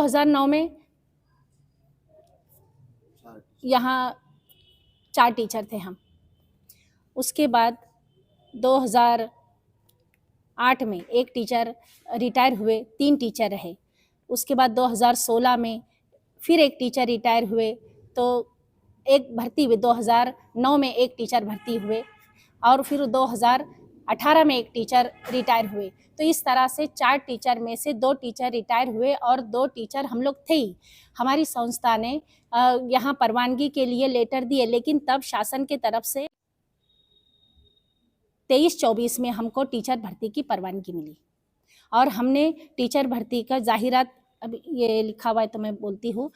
2009 में यहाँ चार टीचर थे हम। उसके बाद 2008 में एक टीचर रिटायर हुए, तीन टीचर रहे। उसके बाद 2016 में फिर एक टीचर रिटायर हुए तो एक भर्ती हुए। 2009 में एक टीचर भर्ती हुए और फिर 2018 में एक टीचर रिटायर हुए। तो इस तरह से चार टीचर में से दो टीचर रिटायर हुए और दो टीचर हम लोग थे ही। हमारी संस्था ने यहाँ परवानगी के लिए लेटर दिए, लेकिन तब शासन के तरफ़ से तेईस चौबीस में हमको टीचर भर्ती की परवानगी मिली। और हमने टीचर भर्ती का जाहिरात, अब ये लिखा हुआ है तो मैं बोलती हूँ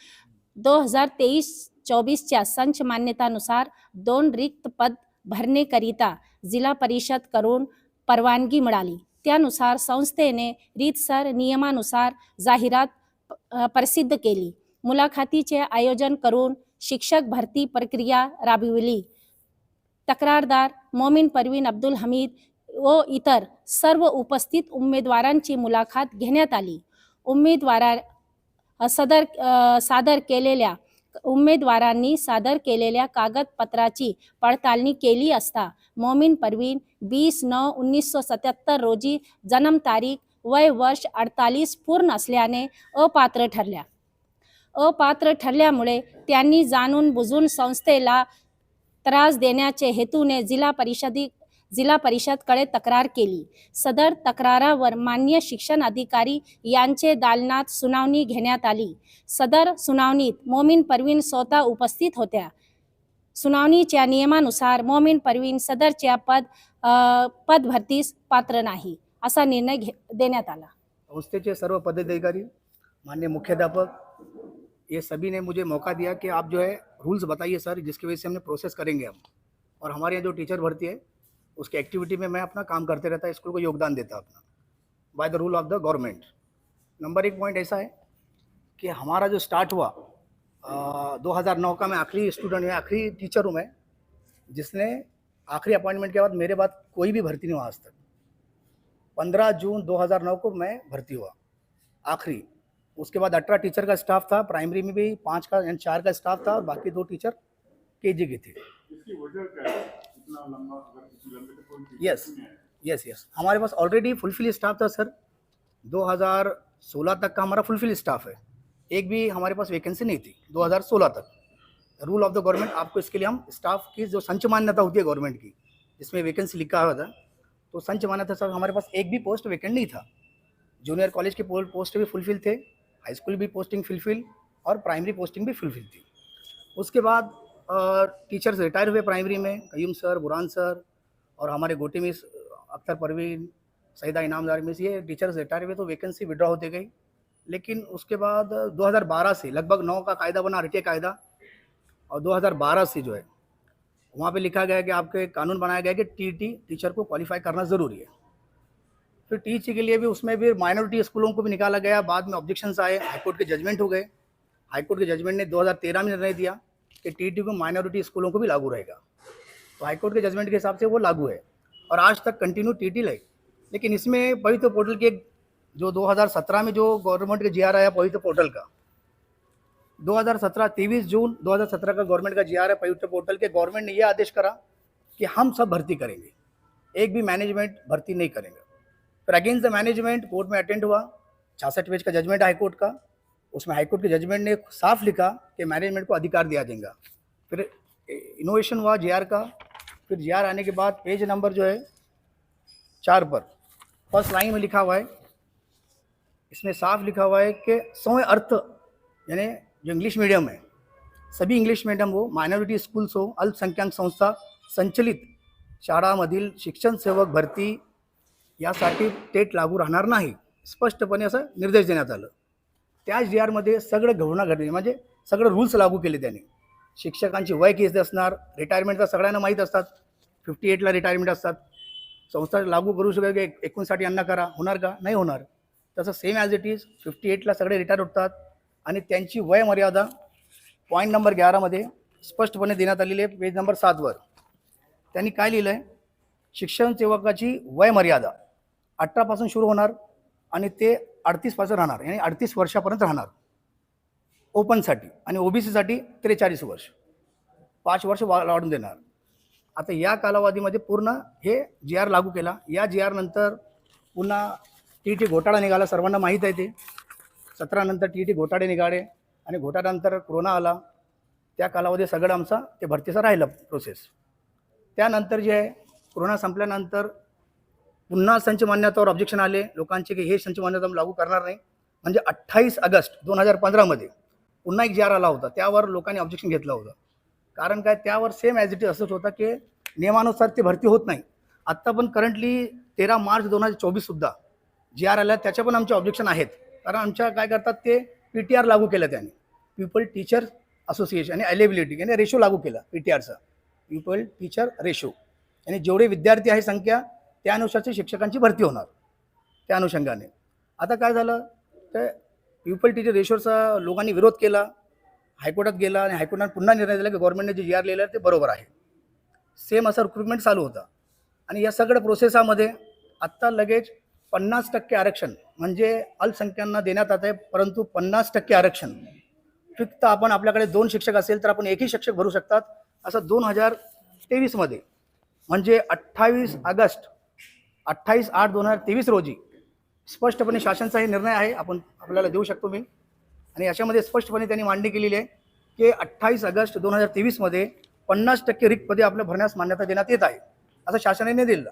2023 चौबीसच्या संच मान्यता अनुसार दोन रिक्त पद भरण्याकरिता जिल्हा परिषद करून परवानगी मिळाली. त्यानुसार संस्थेने रीतसर नियमानुसार जाहिरात प्रसिद्ध केली. मुलाखतीचे आयोजन करून शिक्षक भरती प्रक्रिया राबविली. तक्रारदार मोमीन परवीन अब्दुल हमीद व इतर सर्व उपस्थित उमेदवारांची मुलाखत घेण्यात आली. उमेदवारा सदर सादर केलेल्या उमेदवारांनी सादर केलेल्या कागदपत्राची पडताळणी केली असता मोमीन परवीन वीस नऊ उन्नीसशे सत्याहत्तर रोजी जन्मतारीख वय वर्ष अडतालीस पूर्ण असल्याने अपात्र ठरल्या. अपात्र ठरल्यामुळे त्यांनी जाणून बुजून संस्थेला त्रास देण्याचे हेतूने जिल्हा परिषदी जिल्हा परिषदकडे तक्रार केली. सदर तक्रारावर मान्य शिक्षण अधिकारी यांचे दालनात सुनावणी घेण्यात आली. सदर सुनावणीत मोमीन परवीन स्वतः उपस्थित होत्या. सुनावणीच्या नियमानुसार मोमीन परवीन सदरच्या पद पद भरतीस पात्र नाही असा निर्णय घे देण्यात आला. संस्थेचे सर्व पदाधिकारी माननीय मुख्याध्यापक ये सभी ने मुझे मौका दिया कि आप जो है रूल्स बताइए सर जिसकी वजह से हमने प्रोसेस करेंगे हम। और हमारे यहाँ जो टीचर भर्ती है उसकी एक्टिविटी में मैं अपना काम करते रहता, स्कूल को योगदान देता अपना by the rule of the government number एक पॉइंट ऐसा है कि हमारा जो स्टार्ट हुआ हज़ार नौ का मैं आखिरी स्टूडेंट आखिरी टीचर हूँ मैं, जिसने आखिरी अपॉइंटमेंट के बाद मेरे बाद कोई भी भर्ती नहीं हुआ आज तक। पंद्रह जून 2009 को मैं भर्ती हुआ, आखिरी। उसके बाद अठारह टीचर का स्टाफ था प्राइमरी में भी पाँच का यानी चार का स्टाफ था, और बाकी दो टीचर के जी के थे। यस यस यस हमारे पास ऑलरेडी फुलफिल स्टाफ था सर 2016 तक का हमारा फुलफिल स्टाफ है। एक भी हमारे पास वैकेंसी नहीं थी 2016 तक। रूल ऑफ़ द गवर्नमेंट आपको इसके लिए हम स्टाफ की जो संच मान्यता होती है गवर्नमेंट की जिसमें वैकेंसी लिखा हुआ था तो संच मान्यता सर हमारे पास एक भी पोस्ट वैकेंट नहीं था। जूनियर कॉलेज के पोस्ट भी फुलफिल थे हाई स्कूल भी पोस्टिंग फुलफिल और प्राइमरी पोस्टिंग भी फुलफिल थी। उसके बाद टीचर्स रिटायर हुए प्राइमरी में, कयूम सर, बुरान सर और हमारे गोटी मिस, अख्तर परवीन, सईदा इनामदार मिस, ये टीचर्स रिटायर हुए तो वैकेंसी विड्रॉ होती गई। लेकिन उसके बाद 2012 से लगभग नौ का कायदा बना रिटे कायदा, और 2012 से जो है, वहाँ पे लिखा गया कि आपके कानून बनाया गया कि टीटी, टीचर को क्वालिफाई करना ज़रूरी है। फिर टीची के लिए भी उसमें भी माइनॉरिटी स्कूलों को भी निकाला गया, बाद में ऑब्जेक्शंस आए, हाईकोर्ट के जजमेंट हो गए। हाईकोर्ट के जजमेंट ने 2013 में निर्णय दिया। कि टी टीटी को माइनॉरिटी स्कूलों को भी लागू रहेगा। तो हाईकोर्ट के जजमेंट के हिसाब से वो लागू है। और आज तक कंटिन्यू टीटी लगे लेकिन इसमें पवित्र पोर्टल के जो 2017 में जो गवर्नमेंट का जी आर आया पवित्र पोर्टल का 2017 तेईस जून 2017 का गवर्नमेंट का जी आर है पवित्र पोर्टल के गवर्नमेंट ने यह आदेश करा कि हम सब भर्ती करेंगे। एक भी मैनेजमेंट भर्ती नहीं करेंगे। फिर अगेंस्ट द मैनेजमेंट कोर्ट में अटेंड हुआ, छियासठ पेज का जजमेंट हाईकोर्ट का। उसमें हाईकोर्ट के जजमेंट ने साफ लिखा कि मैनेजमेंट को अधिकार दिया जाएगा फिर इनोवेशन हुआ जे का। फिर जे आने के बाद पेज नंबर जो है चार पर। फर्स्ट लाइन में लिखा हुआ है इसमें साफ लिखा हुआ है कि सौ अर्थ यानी जो इंग्लिश मीडियम है सभी इंग्लिश मीडियम हो मायनॉरिटी स्कूल्स हो अल्पसंख्याक संस्था संचलित शाळामधील शिक्षण सेवक भरती यासाठी टेट लागू राहणार नाही स्पष्टपणे असं निर्देश देण्यात आलं. त्याच जी आरमध्ये सगळं घडणं घडली. म्हणजे सगळं रूल्स लागू केले त्याने. शिक्षकांची वय केस असणार? रिटायरमेंटचा सगळ्यांना माहीत असतात. फिफ्टी एटला रिटायरमेंट असतात. संस्था लागू करू शकेल की एकोणसाठी यांना करा. होणार का? नाही होणार. तसं same as it is fifty एटला सगळे रिटायर होतात. आणि त्यांची वय मर्यादा पॉईंट नंबर ग्यारामध्ये स्पष्टपणे देण्यात आलेली आहे. पेज नंबर सातवर त्यांनी काय लिहिलं आहे शिक्षण सेवकाची वय मर्यादा. अठरापासून सुरू होणार. आणि ते अडतीसपासून राहणार आणि अडतीस वर्षापर्यंत राहणार. ओपनसाठी आणि ओबीसीसाठी त्रेचाळीस वर्ष. पाच वर्ष वा वाढून देणार. आता या कालावधीमध्ये पूर्ण हे जी आर लागू केला. या जी आर नंतर पुन्हा टी टी घोटाळा निघाला. सर्वांना माहीत आहे ते. सतरानंतर टी टी घोटाळे निघाले आणि घोटाळ्यानंतर कोरोना आला. त्या कालावधी सगळं आमचा ते भरतीचा राहिलं प्रोसेस त्यानंतर जे आहे कोरोना संपल्यानंतर पुन्हा संच मान्यतावर ऑब्जेक्शन आले. लोकांचे की हे संच मान्यता लागू करणार नाही. म्हणजे अठ्ठावीस ऑगस्ट दोन हजार पंधरामध्ये पुन्हा एक जी आर आला होता. त्यावर लोकांनी ऑब्जेक्शन घेतलं होतं. कारण काय? त्यावर सेम ॲज इट इज असंच होतं की नियमानुसार ते भरती होत नाही. आत्ता पण करंटली तेरा मार्च दोन हजार चोवीससुद्धा जी आर आल्या. त्याच्या पण आमचे ऑब्जेक्शन आहेत. कारण आमच्या काय करतात ते? पी टी आर लागू केलं त्याने. पीपल टीचर असोसिएशन आणि अलेबिलिटी याने रेशो लागू केला पी टी आरचा पीपल टीचर रेशो आणि जेवढे विद्यार्थी आहे संख्या त्यानुसारची शिक्षकांची भरती होणार. त्या अनुषंगाने. आता काय झालं? तर पीपल टीचर रेशोचा लोकांनी विरोध केला. हायकोर्टात गेला आणि हायकोर्टाने पुन्हा निर्णय दिला की गव्हर्नमेंटने जे जी आर लिहिलं ते बरोबर आहे. सेम असा रिक्रुटमेंट चालू होता. आणि या सगळ्या प्रोसेसामध्ये आत्ता लगेच पन्नास टक्के आरक्षण म्हणजे अल्पसंख्यांना देण्यात आत आहे परंतु पन्नास टक्के आरक्षण. फक्त आपण आपल्याकडे दोन शिक्षक असेल तर आपण एकही शिक्षक भरू शकतात. असं दोन हजार तेवीसमध्ये म्हणजे अठ्ठावीस ऑगस्ट अठ्ठावीस आठ दोन हजार तेवीस रोजी स्पष्टपणे शासनचा हे निर्णय आहे आपण आपल्याला देऊ शकतो मी. आणि याच्यामध्ये स्पष्टपणे त्यांनी मांडणी केलेली आहे की अठ्ठावीस ऑगस्ट दोन हजार तेवीसमध्ये पन्नास टक्के रिक्त पदे आपल्या भरण्यास मान्यता देण्यात येत आहे असं शासनाने दिलं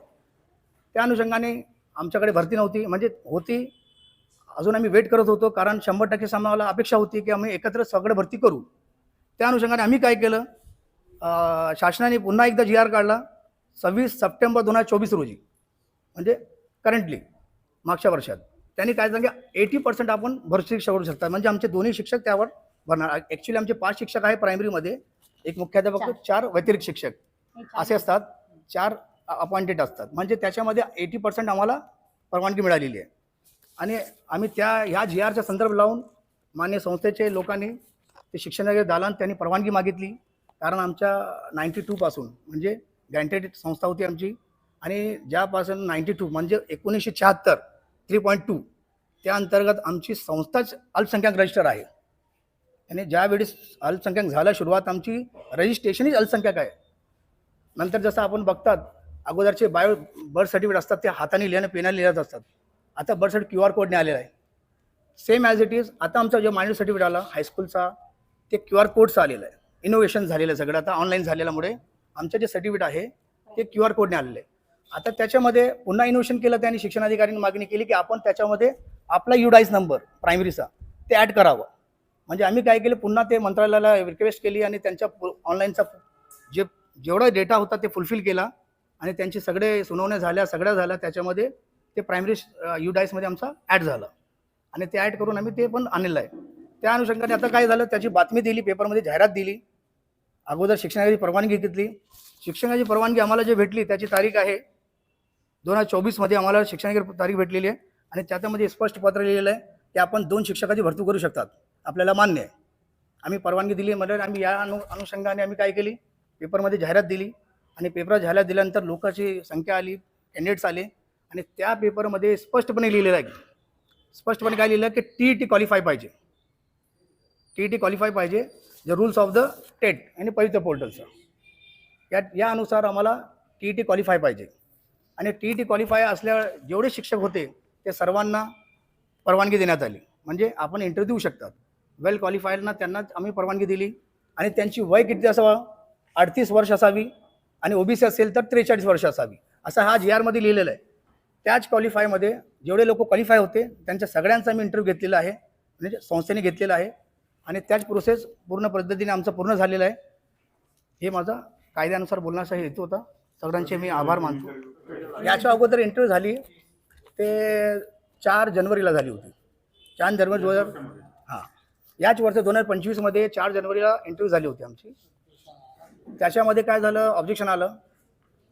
त्या अनुषंगाने आमच्याकडे भरती नव्हती म्हणजे होती. अजून आम्ही वेट करत होतो कारण शंभर टक्के आम्हाला अपेक्षा होती की आम्ही एकत्र सगळं भरती करू. त्या अनुषंगाने आम्ही काय केलं? शासनाने पुन्हा एकदा जी आर काढला सव्वीस सप्टेंबर दोन हजार चोवीस रोजी. म्हणजे करंटली मागच्या वर्षात. त्यांनी काय सांगितलं? एटी पर्सेंट आपण भरती शिक्षक भरू शकतात म्हणजे आमचे दोन्ही शिक्षक त्यावर भरणार. ॲक्च्युली आमचे पाच शिक्षक आहे प्रायमरीमध्ये एक मुख्याध्यापक चार. चार व्यतिरिक्त शिक्षक. असे असतात. चार अपॉइंटेड असतात. म्हणजे त्याच्यामध्ये एटी पर्सेंट आम्हाला परवानगी मिळालेली आहे. आणि आम्ही त्या ह्या जी आरचा संदर्भ लावून मान्य संस्थेचे लोकांनी ते शिक्षणाचे दालन त्यांनी परवानगी मागितली. कारण आमच्या नाईन्टी टूपासून म्हणजे गॅरंटेड संस्था होती आमची. आणि ज्यापासून नाईन्टी टू म्हणजे एकोणीसशे शहात्तर थ्री पॉईंट टू त्या अंतर्गत आमची संस्थाच अल्पसंख्याक रजिस्टर आहे. आणि ज्यावेळेस अल्पसंख्याक झाल्या सुरुवात आमची रजिस्ट्रेशनच अल्पसंख्याक आहे. नंतर जसं आपण बघतात अगोदरचे बायो बर्थ सर्टिफिकेट असतात ते हाताने लिहिणं पेनाने लिहित असतात. आता बर्थ सर्टिफिकेट क्यू आर कोडने आलेला आहे. सेम ॲज इट इज आता आमचा जो मायनर सर्टिफिकेट आला हायस्कूलचा ते क्यू आर कोडचं आलेलं आहे. इनोव्हेशन झालेलं आहे सगळं. आता ऑनलाईन झालेल्यामुळे आमचं जे सर्टिफिकेट आहे ते क्यू आर कोडने आलेलं आहे. आता त्याच्यामध्ये पुन्हा इनोव्हेशन केलं त्यांनी शिक्षणाधिकाऱ्यांनी मागणी केली की आपण त्याच्यामध्ये आपला युडाईज नंबर प्रायमरीचा ते ॲड करावं. म्हणजे आम्ही काय केलं पुन्हा ते मंत्रालयाला रिक्वेस्ट केली आणि त्यांच्या ऑनलाईनचा जे जेवढा डेटा होता ते फुलफिल केला आणि त्यांचे सगळे सुनावण्या झाल्या सगळ्या झाल्या त्याच्यामध्ये ते प्रायमरी युडाईसमध्ये आमचा ॲड झालं. आणि ते ॲड करून आम्ही ते पण आणलेलं आहे. त्या अनुषंगाने आता काय झालं त्याची बातमी दिली पेपरमध्ये जाहिरात दिली अगोदर शिक्षणाची परवानगी घेतली. शिक्षणाची परवानगी आम्हाला जे भेटली त्याची तारीख आहे दोन हजार चोवीसमध्ये आम्हाला शिक्षणाची तारीख भेटलेली आहे आणि त्याच्यामध्ये स्पष्ट पत्र लिहिलेलं आहे की आपण दोन शिक्षकाची भरती करू शकतात. आपल्याला मान्य आहे. आम्ही परवानगी दिली म्हणजे आम्ही या अनु अनुषंगाने आम्ही काय केली? पेपरमध्ये जाहिरात दिली आणि पेपर जाहिरात दिल्यानंतर लोकांची संख्या आली कॅन्डिडेट्स आले आणि त्या पेपरमध्ये स्पष्टपणे लिहिलेलं आहे. स्पष्टपणे काय लिहिलं? की टी टी क्वालिफाय पाहिजे. टी टी क्वालिफाय पाहिजे. The rules of the TET आणि पवित्र पोर्टलचं या यानुसार आम्हाला टी टी क्वालिफाय पाहिजे. आणि टी ई टी क्वालिफाय असल्या जेवढे शिक्षक होते ते सर्वांना परवानगी देण्यात आली. म्हणजे आपण इंटरव्ह्यू देऊ शकतात. वेल क्वालिफाईडना त्यांना आम्ही परवानगी दिली आणि त्यांची वय किती असावं? अडतीस वर्ष असावी आणि ओबीसी असेल तर त्रेचाळीस वर्ष असावी. असं हा जी आरमध्ये लिहिलेलं आहे. त्याच क्वालिफायमध्ये जेवढे लोक क्वालिफाय होते त्यांच्या सगळ्यांचा मी इंटरव्ह्यू घेतलेला आहे. म्हणजे संस्थेने घेतलेला आहे. आणि त्याच प्रोसेस पूर्ण पद्धतीने आमचं पूर्ण झालेलं आहे. हे माझा कायद्यानुसार बोलण्याचा हेतू होता. सगळ्यांचे मी आभार मानतो. याच्या अगोदर इंटरव्ह्यू झाली. ते चार जानेवारीला झाली होती. चार जानेवारी दोन हजार हां. याच वर्ष दोन हजार पंचवीसमध्ये चार जानेवारीला इंटरव्ह्यू झाली होती आमची. त्याच्यामध्ये काय झालं ऑब्जेक्शन आलं.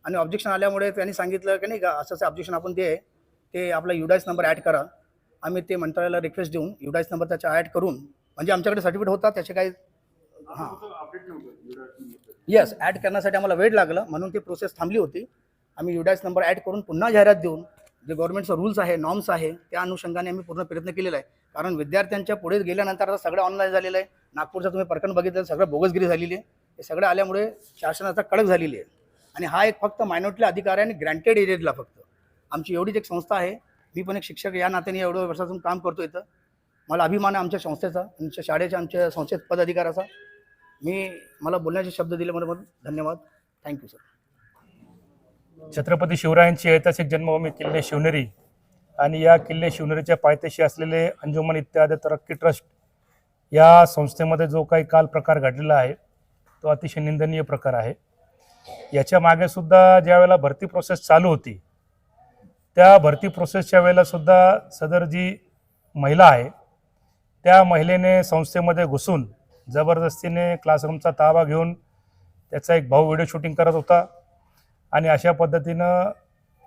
आणि ऑब्जेक्शन आल्यामुळे त्यांनी सांगितलं की नाही का असं असं ऑब्जेक्शन आपण दे. ते आपला युडाईस नंबर ॲड करा. आम्ही ते मंत्रालयाला रिक्वेस्ट देऊन युडाईस नंबर त्याचा ॲड करून म्हणजे आमच्याकडे सर्टिफिकेट होता त्याचे काही हां. येस ॲड करण्यासाठी आम्हाला वेळ लागला. म्हणून ती प्रोसेस थांबली होती. आम्ही युडाईस नंबर ॲड करून पुन्हा जाहिरात देऊन जे गव्हर्नमेंटचं रूल्स आहे नॉर्म्स आहे त्या अनुषंगाने आम्ही पूर्ण प्रयत्न केलेला आहे. कारण विद्यार्थ्यांच्या पुढे गेल्यानंतर आता सगळं ऑनलाईन झालेलं आहे. नागपूरचं तुम्ही प्रकरण बघितलं सगळं बोगसगिरी झालेली आहे. हे सगळं आल्यामुळे शासनाचा कडक झालेली आहे. आणि हा एक फक्त मायनॉरिटीला अधिकार आहे आणि ग्रँटेड एरियातला फक्त. आमची एवढीच एक संस्था आहे. मी पण एक शिक्षक या नात्याने एवढं वर्षातून काम करतो इथं. मला अभिमान आहे आमच्या संस्थेचा. आमच्या शाळेच्या आमच्या संस्थेत पदाधिकाराचा. मी मला बोलण्याचे शब्द दिले म्हणून धन्यवाद. थँक्यू सर छत्रपती शिवरायांची ऐतिहासिक जन्मभूमी किल्ले शिवनेरी आणि या किल्ले शिवनेरीच्या पायथ्याशी असलेले अंजुमन इत्यादी तरक्की ट्रस्ट या संस्थेमध्ये जो काही काल प्रकार घडलेला आहे तो अतिशय निंदनीय प्रकार आहे. याच्या मागे सुद्धा ज्यावेळेला भरती प्रोसेस चालू होती त्या भरती प्रोसेसच्या वेळेला सुद्धा सदर जी महिला आहे. त्या महिलेने संस्थेमध्ये घुसून जबरदस्तीने क्लासरूमचा ताबा घेऊन त्याचा एक भाऊ व्हिडिओ शूटिंग करत होता. आणि अशा पद्धतीनं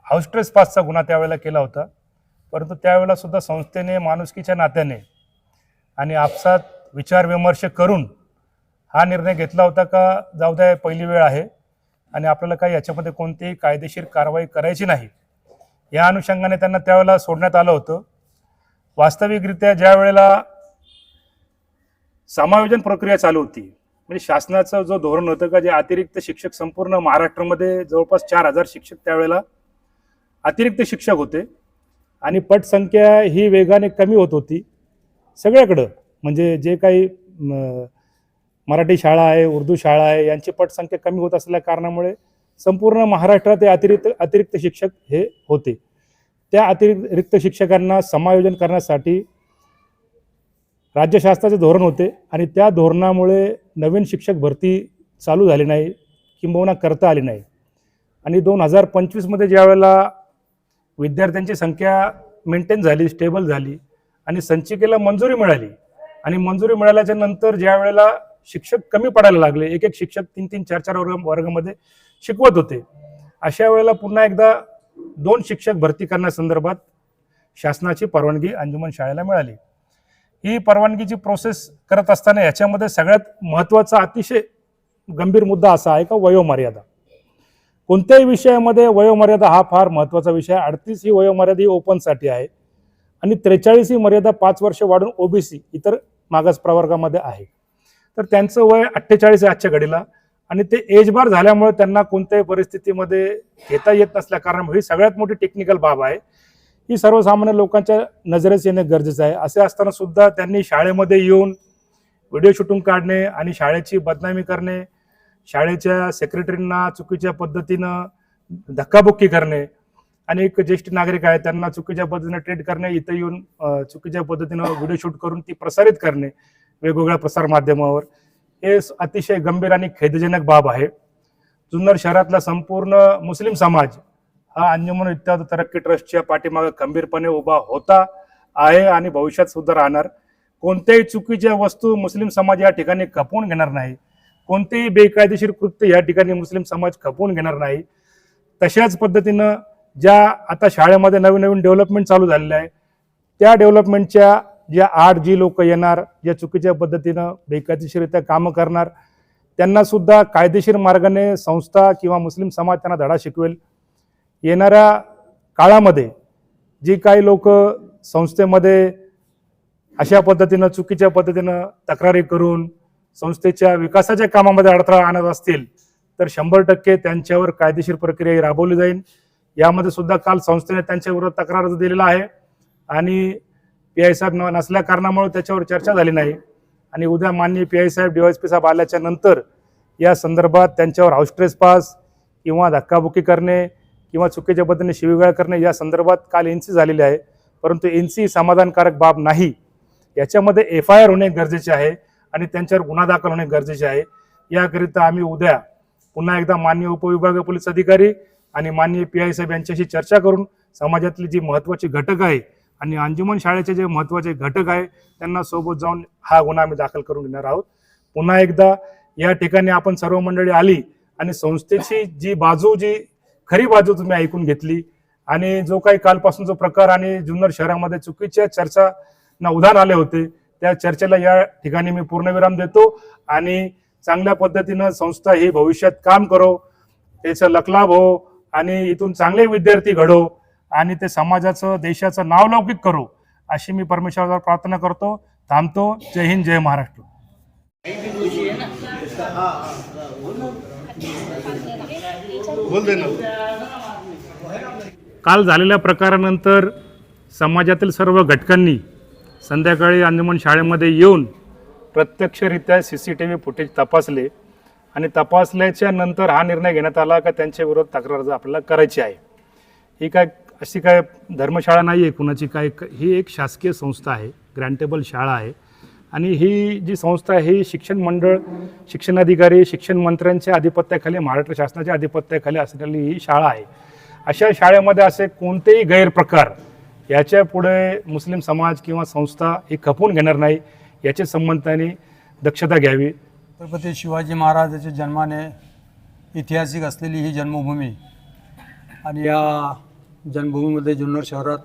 हाऊस ट्रेस पासचा गुन्हा त्यावेळेला केला होता. परंतु त्यावेळेलासुद्धा संस्थेने माणुसकीच्या नात्याने आणि आपसात विचारविमर्श करून हा निर्णय घेतला होता का जाऊ द्या पहिली वेळ आहे. आणि आपल्याला काही याच्यामध्ये कोणतीही कायदेशीर कारवाई करायची नाही. या अनुषंगाने त्यांना त्यावेळेला सोडण्यात आलं होतं. वास्तविकरित्या ज्या वेळेला समायोजन प्रक्रिया चालू होती. म्हणजे शासनाचं जो धोरण होतं का जे अतिरिक्त शिक्षक संपूर्ण महाराष्ट्रामध्ये जवळपास चार हजार शिक्षक त्यावेळेला अतिरिक्त शिक्षक होते. आणि पटसंख्या ही वेगाने कमी होत होती. सगळ्याकडं म्हणजे जे काही मराठी शाळा आहे उर्दू शाळा आहे यांची पटसंख्या कमी होत असल्या कारणामुळे संपूर्ण महाराष्ट्रात हे अतिरिक्त अतिरिक्त शिक्षक हे होते. त्या अतिरिक्त शिक्षकांना समायोजन करण्यासाठी राज्य शासनाचे धोरण होते आणि त्या धोरणामुळे नवीन शिक्षक भरती चालू झाली नाही किंबहुना करता आली नाही. आणि दोन हजार पंचवीसमध्ये ज्या वेळेला विद्यार्थ्यांची संख्या मेंटेन झाली स्टेबल झाली आणि संचिकेला मंजुरी मिळाली आणि मंजुरी मिळाल्याच्या नंतर ज्या वेळेला शिक्षक कमी पडायला लागले एक एक शिक्षक तीन तीन चार चार वर्ग वर्गामध्ये शिकवत होते अशा वेळेला पुन्हा एकदा दोन शिक्षक भरती करण्यासंदर्भात शासनाची परवानगी अंजुमन शाळेला मिळाली. ही परवानगीची प्रोसेस करत असताना याच्यामध्ये सगळ्यात महत्त्वाचा अतिशय गंभीर मुद्दा असा आहे का वयोमर्यादा? कोणत्याही विषयामध्ये वयोमर्यादा हा फार महत्त्वाचा विषय आहे. अडतीस ही वयोमर्यादा ही ओपनसाठी आहे. आणि त्रेचाळीस ही मर्यादा पाच वर्ष वाढून ओबीसी इतर मागास प्रवर्गामध्ये आहे. तर त्यांचं वय अठ्ठेचाळीस आहे आजच्या घडीला. आणि ते एजबार झाल्यामुळे त्यांना कोणत्याही परिस्थितीमध्ये घेता येत नसल्या कारण ही सगळ्यात मोठी टेक्निकल बाब आहे. ही सर्वसामान्य लोकांच्या नजरेस येणे गरजेचं आहे. असे असताना सुद्धा त्यांनी शाळेमध्ये येऊन व्हिडिओ शूटिंग काढणे आणि शाळेची बदनामी करणे शाळेच्या सेक्रेटरींना चुकीच्या पद्धतीनं धक्काबुक्की करणे आणि एक ज्येष्ठ नागरिक आहे त्यांना चुकीच्या पद्धतीनं ट्रीट करणे इथं येऊन चुकीच्या पद्धतीनं व्हिडिओ शूट करून ती प्रसारित करणे वेगवेगळ्या प्रसार माध्यमावर हे अतिशय गंभीर आणि खेदजनक बाब आहे. जुन्नर शहरातला संपूर्ण मुस्लिम समाज हा अंजुमन इत्यादी तरक्की ट्रस्टच्या पाठीमागे खंबीरपणे उभा होता आहे आणि भविष्यात सुद्धा राहणार. कोणत्याही चुकीच्या वस्तू मुस्लिम समाज या ठिकाणी खपवून घेणार नाही. कोणतेही बेकायदेशीर कृत्य या ठिकाणी मुस्लिम समाज खपवून घेणार नाही. तशाच पद्धतीनं ज्या आता शाळेमध्ये नवीन नवीन डेव्हलपमेंट चालू झालेलं आहे त्या डेव्हलपमेंटच्या ज्या आठ जी लोक येणार ज्या चुकीच्या पद्धतीनं बेकायदेशीररित्या कामं करणार त्यांना सुद्धा कायदेशीर मार्गाने संस्था किंवा मुस्लिम समाज त्यांना धडा शिकवेल. येणाऱ्या काळामध्ये जी काही लोक संस्थेमध्ये अशा पद्धतीनं चुकीच्या पद्धतीनं तक्रारी करून संस्थेच्या विकासाच्या कामामध्ये अडथळा आणत असतील तर शंभर टक्के त्यांच्यावर कायदेशीर प्रक्रिया राबवली जाईल. यामध्ये सुद्धा काल संस्थेने त्यांच्याविरोधात तक्रार अर्ज दिलेला आहे. आणि पी आय साहेब नसल्या कारणामुळे त्याच्यावर चर्चा झाली नाही. आणि उद्या माननीय पी आय साहेब डीवायसपी साहेब आल्याच्यानंतर या संदर्भात त्यांच्यावर हाऊस ट्रेस पास किंवा धक्काबुक्की करणे किंवा चुकीच्या पद्धतीने शिवीगाळ करणे या संदर्भात काल एन सी झालेली आहे. परंतु एन सी समाधानकारक बाब नाही. याच्यामध्ये एफ आय आर होणे गरजेचे आहे आणि त्यांच्यावर गुन्हा दाखल होणे गरजेचे आहे. याकरिता आम्ही उद्या पुन्हा एकदा माननीय उपविभागीय पोलीस अधिकारी आणि माननीय पी आय साहेब यांच्याशी चर्चा करून समाजातली जी महत्त्वाची घटक आहे आणि अंजुमन शाळेचे जे महत्त्वाचे घटक आहे त्यांना सोबत जाऊन हा गुन्हा आम्ही दाखल करून घेणार आहोत. पुन्हा एकदा या ठिकाणी आपण सर्व मंडळी आली आणि संस्थेची जी बाजू जी खरी बाजू तुम्ही ऐकून घेतली. आणि जो काही कालपासून जो प्रकार आणि जुन्नर शहरामध्ये चुकीच्या चर्चा ना उधाण आले होते त्या चर्चेला या ठिकाणी मी पूर्णविराम देतो. आणि चांगल्या पद्धतीनं संस्था ही भविष्यात काम करो त्याचा लकलाब हो आणि इथून चांगले विद्यार्थी घडो आणि ते समाजाचं देशाचं नावलौकिक करो अशी मी परमेश्वरावर प्रार्थना करतो. थांबतो. जय हिंद जय महाराष्ट्र. काल झालेल्या प्रकारानंतर समाजातील सर्व घटकांनी संध्याकाळी अंजुमन शाळेमध्ये येऊन प्रत्यक्षरित्या C C T V footage तपासले आणि तपासल्याच्या नंतर हा निर्णय घेण्यात आला का त्यांच्या विरोध तक्रार आपल्याला करायची आहे. ही काय अशी काय धर्मशाळा नाही आहे कुणाची काय? ही एक शासकीय संस्था आहे ग्रँटेबल शाळा आहे. आणि ही जी संस्था आहे ही शिक्षण मंडळ शिक्षणाधिकारी शिक्षण मंत्र्यांच्या आधिपत्याखाली महाराष्ट्र शासनाच्या आधिपत्याखाली असलेली ही शाळा आहे. अशा शाळेमध्ये असे कोणतेही गैरप्रकार याच्यापुढे मुस्लिम समाज किंवा संस्था ही खपून घेणार नाही याच्या संबंधाने दक्षता घ्यावी. छत्रपती शिवाजी महाराजाच्या जन्माने ऐतिहासिक असलेली ही जन्मभूमी आणि या जन्मभूमीमध्ये जुन्नर शहरात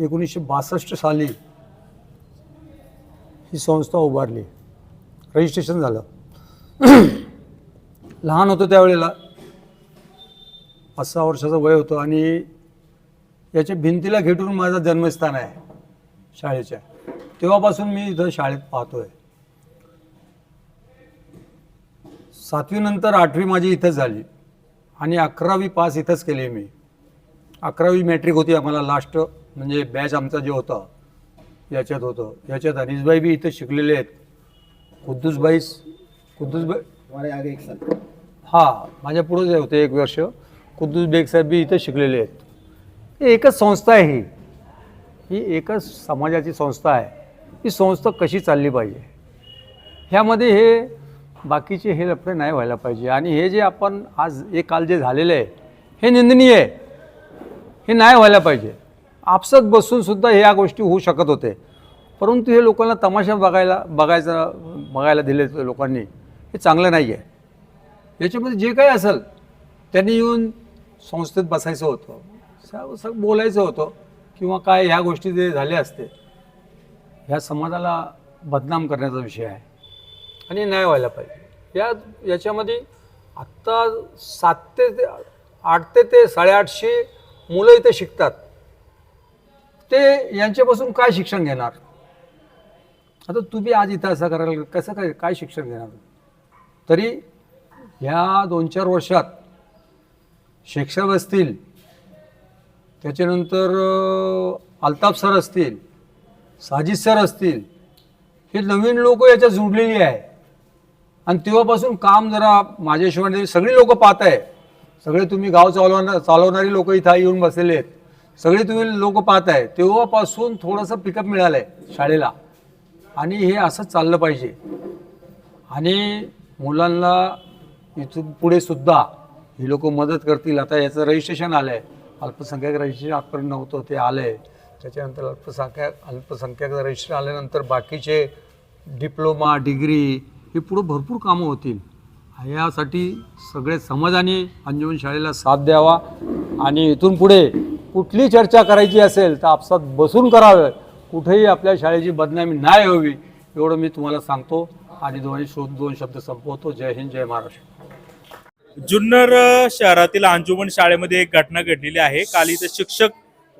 एकोणीसशे बासष्ट साली ही संस्था उभारली. रजिस्ट्रेशन झालं. लहान होतं त्यावेळेला. पाच सहा वर्षाचं वय होतं आणि याच्या भिंतीला घेटून माझं जन्मस्थान आहे शाळेच्या. तेव्हापासून मी इथं शाळेत पाहतोय. सातवीनंतर आठवी माझी इथंच झाली. आणि अकरावी पास इथंच केली मी. अकरावी मॅट्रिक होती आम्हाला लास्ट म्हणजे बॅच आमचा जे होता. याच्यात होतं. याच्यात हरीशबाई बी इथं शिकलेले आहेत. कुद्दूसबाई कुद्दूसबाई एक हां माझ्या पुढेच होते एक वर्ष कुद्दूस बेग साहेब बी इथं शिकलेले आहेत. ही एकच संस्था आहे ही. ही एकच समाजाची संस्था आहे. ही संस्था कशी चालली पाहिजे? ह्यामध्ये हे बाकीचे हे लफडे नाही व्हायला पाहिजे. आणि हे जे आपण आज हे काल जे झालेलं आहे हे निंदनीय आहे. हे नाही व्हायला पाहिजे. आपसत बसून सुद्धा ह्या गोष्टी होऊ शकत होते. परंतु हे लोकांना तमाशा बघायला बघायचा बघायला दिले लोकांनी. हे चांगलं नाही आहे याच्यामध्ये जे काही असेल त्यांनी येऊन संस्थेत बसायचं होतं. स- बोलायचं होतं किंवा काय ह्या गोष्टी जे झाल्या असते. ह्या समाजाला बदनाम करण्याचा विषय आहे. आणि नाही व्हायला पाहिजे. या याच्यामध्ये आत्ता सात ते ते- आठ ते ते साडेआठशे मुलं इथे शिकतात. ते यांच्यापासून काय शिक्षण घेणार? आता तुम्ही आज इथं असं करायला कसं काय काय शिक्षण घेणार तरी ह्या दोन चार वर्षात शिक्षक असतील त्याच्यानंतर अल्ताफ सर असतील साजिद सर असतील हे नवीन लोक याच्यात जुडलेली आहे. आणि तेव्हापासून काम जरा माझ्या हिशोबाने सगळी लोक पाहत आहे सगळे तुम्ही गाव चालवणार चालवणारी लोक इथं येऊन बसलेले आहेत. सगळे तुम्ही लोक पाहत आहे तेव्हापासून थोडंसं पिकअप मिळालं आहे शाळेला. आणि हे असं चाललं पाहिजे. आणि मुलांना इथून पुढे सुद्धा ही लोक मदत करतील. आता याचं रजिस्ट्रेशन आलं आहे अल्पसंख्याक रजिस्ट्रेशन आजपर्यंत नव्हतं ते आलं आहे त्याच्यानंतर अल्पसंख्याक अल्पसंख्याक रजिस्ट्रेशन आल्यानंतर बाकीचे डिप्लोमा डिग्री हे पुढं भरपूर कामं होतील. यासाठी सगळे समाजाने अंजुमन शाळेला साथ द्यावा. आणि इथून पुढे कुठली चर्चा करायची असेल तर आपसात बसून करावं. कुठेही आपल्या शाळेची बदनामी नाही व्हावी एवढं मी तुम्हाला सांगतो. आणि दोन्ही शोध दोन शब्द संपवतो. जय हिंद जय महाराष्ट्र. जुन्नर शहरातील अंजुमन शाळेमध्ये एक घटना घडलेली आहे. काल इथं शिक्षक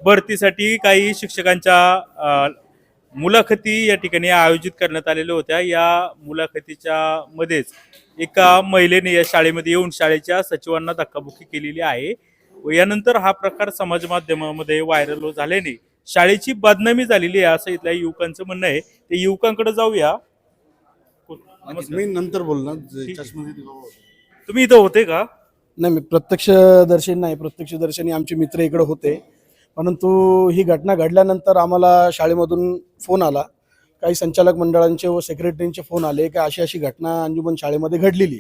भरतीसाठी काही शिक्षकांच्या मुलाखती या ठिकाणी आयोजित करण्यात आलेल्या होत्या. या मुलाखतीच्या मध्येच एका महिलेने या शाळेमध्ये येऊन शाळेच्या सचिवांना धक्काबुक्की केलेली आहे. यानंतर हा प्रकार समाज माध्यमामध्ये व्हायरल झाल्याने शाळेची बदनामी झालेली आहे असं इथल्या युवकांचं म्हणणं आहे. ते युवकांकडे जाऊया. मी नंतर बोलणार. तुम्ही इथं होते का? नाही मी प्रत्यक्षदर्शी नाही प्रत्यक्षदर्शनी आमचे मित्र इकडे होते. परंतु ही घटना घडल्यानंतर आम्हाला शाळेमधून फोन आला. काही संचालक मंडळांचे व सेक्रेटरींचे फोन आले की अशी अशी घटना अंजुमन शाळेमध्ये घडलेली.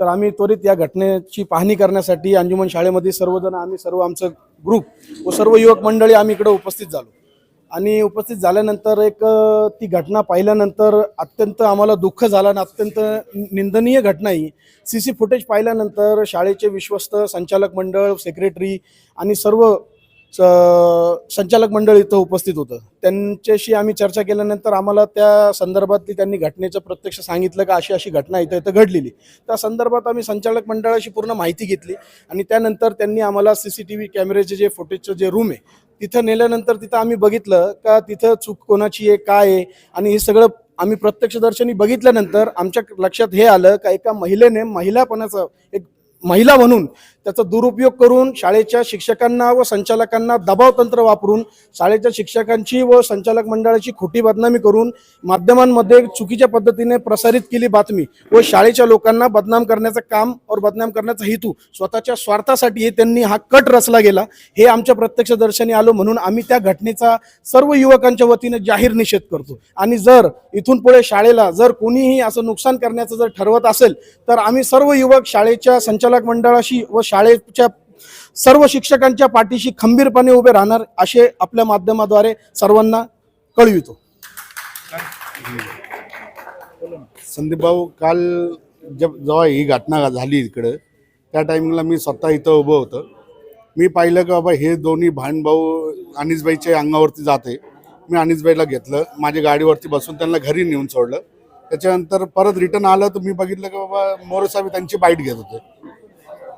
तर आम्ही त्वरित या घटनेची पाहणी करण्यासाठी अंजुमन शाळेमध्ये सर्वजण आम्ही सर्व आमचं ग्रुप व सर्व युवक मंडळी आम्ही इकडे उपस्थित झालो. आणि उपस्थित झाल्यानंतर एक ती घटना पाहिल्यानंतर अत्यंत आम्हाला दुःख झालं आणि अत्यंत निंदनीय घटना ही. सी सी फुटेज पाहिल्यानंतर शाळेचे विश्वस्त संचालक मंडळ सेक्रेटरी आणि सर्व संचालक मंडळ इथं उपस्थित होतं. त्यांच्याशी आम्ही चर्चा केल्यानंतर आम्हाला त्या संदर्भातली त्यांनी घटनेचं प्रत्यक्ष सांगितलं का अशी अशी घटना इथं इथं घडलेली. त्या संदर्भात आम्ही संचालक मंडळाशी पूर्ण माहिती घेतली आणि त्यानंतर त्यांनी आम्हाला सी सी टी व्ही कॅमेऱ्याचे जे फुटेजचं जे रूम आहे तिथं नेल्यानंतर तिथं आम्ही बघितलं का तिथं चूक कोणाची आहे काय आहे आणि हे सगळं आम्ही प्रत्यक्षदर्शनी बघितल्यानंतर आमच्या लक्षात हे आलं का एका महिलेने महिलापणाचं एक महिला म्हणून त्याचा दुरुपयोग करून शाळेच्या शिक्षकांना व संचालकांना दबाव तंत्र वापरून शाळेच्या शिक्षकांची व संचालक मंडळाची खोटी बदनामी करून माध्यमांमध्ये चुकीच्या पद्धतीने प्रसारित केली बातमी व शाळेच्या लोकांना बदनाम करण्याचं काम और बदनाम करण्याचा हेतू स्वतःच्या स्वार्थासाठी हे त्यांनी हा कट रचला गेला. हे आमच्या प्रत्यक्षदर्शनी आलो म्हणून आम्ही त्या घटनेचा सर्व युवकांच्या वतीने जाहीर निषेध करतो. आणि जर इथून पुढे शाळेला जर कोणीही असं नुकसान करण्याचं जर ठरवत असेल तर आम्ही सर्व युवक शाळेच्या संचालक मंडळाशी व शाळेच्या सर्व शिक्षकांच्या पाठीशी खंबीरपणे उभे राहणार असे आपल्या माध्यमाद्वारे सर्वांना कळवितो. संदीप भाऊ काल जब जेव्हा ही घटना झाली इकडं त्या टायमिंगला मी स्वतः इथं उभं होतं. मी पाहिलं की बाबा हे दोन्ही भान भाऊ अनिसबाईच्या अंगावरती जाते. मी अनिसबाईला घेतलं. माझ्या गाडीवरती बसून त्यांना घरी नेऊन सोडलं. त्याच्यानंतर परत रिटर्न आलं तर मी बघितलं की बाबा मोरे त्यांची बाईट घेत होते.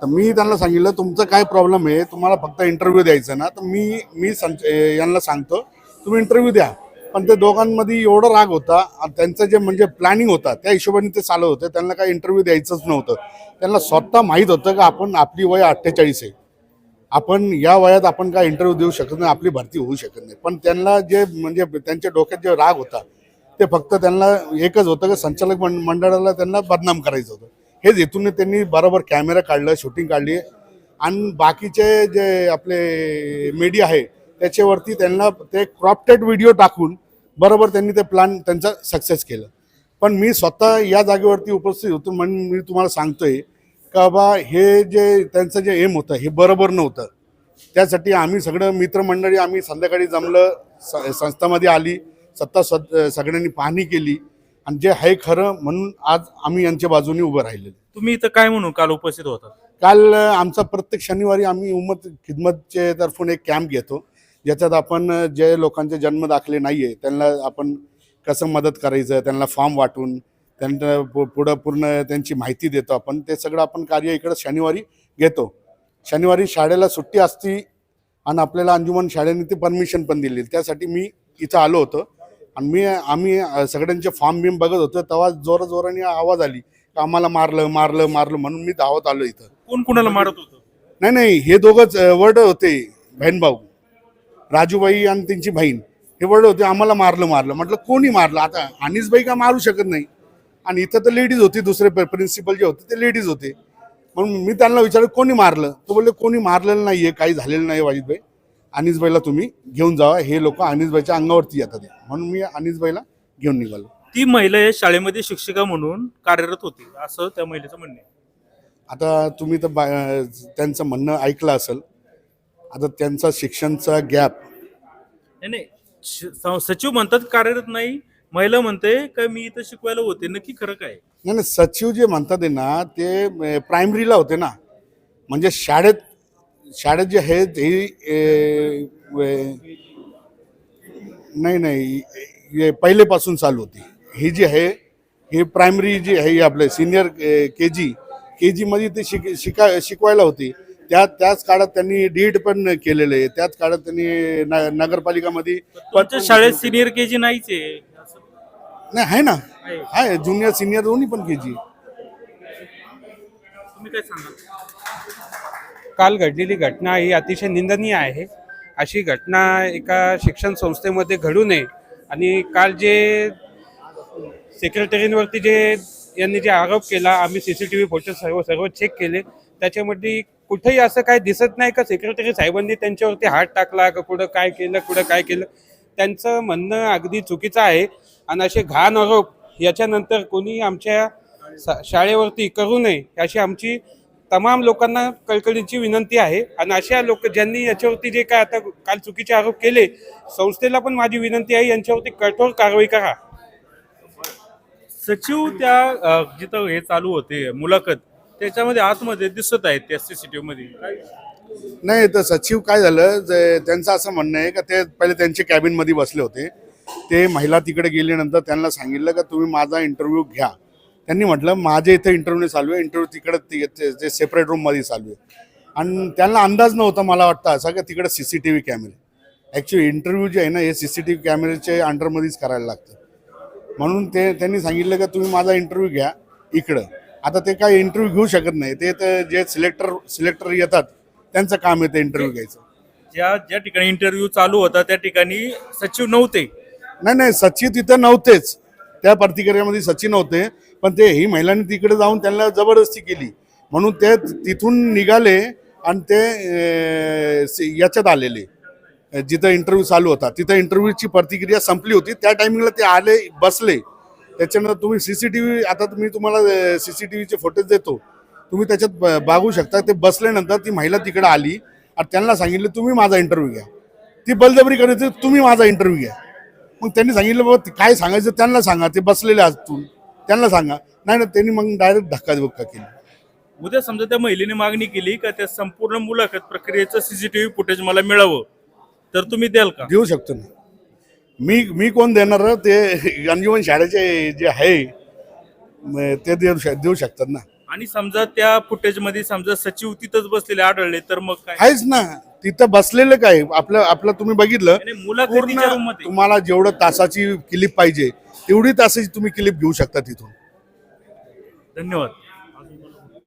तर मी त्यांना सांगितलं तुमचं काय प्रॉब्लेम आहे? तुम्हाला फक्त इंटरव्ह्यू द्यायचा ना. तर मी मी संच यांना सांगतो तुम्ही इंटरव्ह्यू द्या. पण ते दोघांमध्ये एवढं राग होता त्यांचं जे म्हणजे प्लॅनिंग होता त्या हिशोबाने ते चालत होते. त्यांना काही इंटरव्ह्यू द्यायचंच नव्हतं. त्यांना स्वतः माहीत होतं का आपण आपली वय अठ्ठेचाळीस आहे. आपण या वयात आपण काय इंटरव्ह्यू देऊ शकत नाही आपली भरती होऊ शकत नाही. पण त्यांना जे म्हणजे त्यांच्या डोक्यात जे राग होता ते फक्त त्यांना एकच होतं की संचालक मंडळाला त्यांना बदनाम करायचं होतं. हेच हेतून त्यांनी बरोबर कॅमेरा काढलं शूटिंग काढली. आणि बाकीचे जे आपले मीडिया आहे त्याच्यावरती त्यांना ते क्रॉपटेड व्हिडिओ टाकून बरोबर त्यांनी ते प्लॅन त्यांचा सक्सेस केलं. पण मी स्वतः या जागेवरती उपस्थित होतो म्हणून मी तुम्हाला सांगतोय का बा हे जे त्यांचं जे एम होतं हे बरोबर नव्हतं. त्यासाठी आम्ही सगळं मित्रमंडळी आम्ही संध्याकाळी जमलं संस्थामध्ये आली सत्ता सगळ्यांनी पाहणी केली. आणि जे आहे खरं म्हणून आज आम्ही यांच्या बाजूने उभं राहिलेलो. तुम्ही इथं काय म्हणून काल उपस्थित होता? काल आमचा प्रत्येक शनिवारी आम्ही उम्मत खिदमतचे तर्फून एक कॅम्प घेतो. ज्याच्यात आपण जे लोकांचे जन्म दाखले नाही आहे त्यांना आपण कसं मदत करायचं त्यांना फॉर्म वाटून त्यांना पुढं पूर्ण त्यांची माहिती देतो आपण. ते सगळं आपण कार्य इकडं शनिवारी घेतो. शनिवारी शाळेला सुट्टी असती आणि आपल्याला अंजुमन शाळेने ती परमिशन पण दिली. त्यासाठी मी इथं आलो होतो. आणि मी आम्ही अ, सगळ्यांचे फॉर्म बिम बघत होतो. तेव्हा जोरा जोराने आवाज आली का आम्हाला मारलं मारलं मारलं म्हणून मी धावत आलो इथं. कोण कुणाला मारत होतं? नाही नाही हे दोघंच वर्ड होते बहीण भाऊ राजूबाई आणि त्यांची बहीण. हे वर्ड होते आम्हाला मारलं मारलं. म्हटलं कोणी मारलं? आता अनिसबाई का मारू शकत नाही? आणि इथं तर लेडीज होती दुसरे प्रिन्सिपल जे होते ते लेडीज होते. म्हणून मी त्यांना विचारलं कोणी मारलं? तो बोलले कोणी मारलेलं नाही आहे काही झालेलं नाही वाजिदबाई. अनिसबाईला तुम्ही घेऊन जावा. हे लोक अनिसबाईच्या अंगावरती येतात. म्हणून मी अनिसबाईला घेऊन निघालो. ती महिला या शाळेमध्ये शिक्षिका म्हणून कार्यरत होती. असं त्या महिलेचं म्हणणं आहे. आता तुम्ही तर बा- त्यांचं म्हणणं ऐकलं असेल. आता त्यांचा शिक्षणचा गॅप नाही नाही. श- स- सचिव म्हणतात कार्यरत नाही. महिला म्हणते का मी इथं शिकवायला होते? नक्की खरं काय? नाही नाही. सचिव जे म्हणतात आहे ना ते प्रायमरीला होते ना. म्हणजे शाळेत शाळेत जे आहेत हे नाही नाही पहिलेपासून चालू होती. ही जी आहे ही प्रायमरी जी आहे आपले सिनियर के जी के जीमध्ये ते शिक शिका शिकवायला होती. त्या त्याच काळात त्यांनी डीड पण केलेलं आहे. त्याच काळात त्यांनी नगरपालिकामध्ये शाळेत सिनियर के जी नाहीच आहे. नाही आहे ना. आहे. आहे ज्युनियर सिनियर दोन्ही पण के जी तुम्ही काय सांगा काल घडलेली घटना ही अतिशय निंदनीय आहे. अशी घटना एका शिक्षण संस्थेमध्ये घडू नये आणि काल जे सेक्रेटरींवरती जे यांनी जे आरोप केला आम्ही C C T V photo सर्व सर्व चेक केले. त्याच्यामध्ये कुठेही असं काय दिसत नाही का? सेक्रेटरी साहेबांनी त्यांच्यावरती हात टाकला का कुठं काय केलं कुठं काय केलं? त्यांचं म्हणणं अगदी चुकीचं आहे. आणि असे घाण आरोप याच्यानंतर कोणी आमच्या शाळेवरती करू नये अशी आमची तमाम लोकांना कळकळीची विनंती आहे. आणि अशा लोक ज्यांनी याच्यावरती जे काय आता काल चुकीचे आरोप केले संस्थेला पण माझी विनंती आहे यांच्यावरती कठोर कारवाई करा. सचिव त्या जिथं हे चालू होते मुलाखत त्याच्यामध्ये आतमध्ये दिसत आहेत त्या सीसीटीव्ही मध्ये. नाही तर सचिव काय झालं जे त्यांचं असं म्हणणं आहे का ते पहिले त्यांच्या कॅबिनमध्ये बसले होते. ते महिला तिकडे गेल्यानंतर त्यांना सांगितलं का तुम्ही माझा इंटरव्ह्यू घ्या. त्यांनी म्हटलं माझ्या इथे इंटरव्ह्यू चालू आहे इंटरव्ह्यू तिकडे ते सेपरेट रूममध्ये चालू आहे. आणि त्यांना अंदाज नव्हता मला वाटतं असा का तिकडे सी सी टी व्ही कॅमेरे ॲक्च्युली इंटरव्ह्यू जे आहे ना हे सी सी टी व्ही कॅमेऱ्याच्या अंडरमध्येच करायला लागतं. म्हणून ते त्यांनी सांगितलं का तुम्ही माझा इंटरव्ह्यू घ्या इकडं. आता ते काय इंटरव्ह्यू घेऊ शकत नाही. ते तर जे सिलेक्टर सिलेक्टर येतात त्यांचं काम आहे ते इंटरव्ह्यू घ्यायचं. ज्या ज्या ठिकाणी इंटरव्ह्यू चालू होता त्या ठिकाणी सचिव नव्हते. नाही नाही सचिन तिथं नव्हतेच. त्या प्रतिक्रियामध्ये सचिन नव्हते. पण ते ही महिलांनी तिकडे जाऊन त्यांना जबरदस्ती केली. म्हणून ते तिथून निघाले आणि ते याच्यात आलेले. जिथं इंटरव्ह्यू चालू होता. तिथं इंटरव्ह्यूची प्रतिक्रिया संपली होती. त्या टायमिंगला ते आले बसले. त्याच्यानंतर तुम्ही सी सी टी व्ही आता मी तुम्हाला सी सी टी व्हीचे फोटोज देतो. तुम्ही त्याच्यात ब- शकता ते बसल्यानंतर ती महिला तिकडे आली आणि त्यांना सांगितलं तुम्ही माझा इंटरव्ह्यू घ्या. ती बलजबरी करायची तुम्ही माझा इंटरव्ह्यू घ्या. मग त्यांनी सांगितलं बाबा काय सांगायचं त्यांना सांगा. ते बसलेले आजतून त्यांना सांगा. नाही ना त्यांनी मग डायरेक्ट धक्काबुक्का केली. उद्या समजा त्या महिलेने मागणी केली का त्या संपूर्ण मुलाखत प्रक्रियेचं सीसीटीव्ही फुटेज मला मिळावं तर तुम्ही द्याल का? देऊ शकतो ना. मी मी कोण देणार ते अंजुमन शाळेचे जे आहे ते देऊ शक देऊ शकतात ना. आणि समजा त्या फुटेजमध्ये समजा सचिव तिथंच बसलेले आढळले तर मग काय? आहेच ना. तिथं बसलेलं काय? आपलं आपलं तुम्ही बघितलं. पूर्ण रूममध्ये तुम्हाला जेवढं तासाची क्लिप पाहिजे तेवढी तासाची तुम्ही क्लिप घेऊ शकता तिथून. धन्यवाद.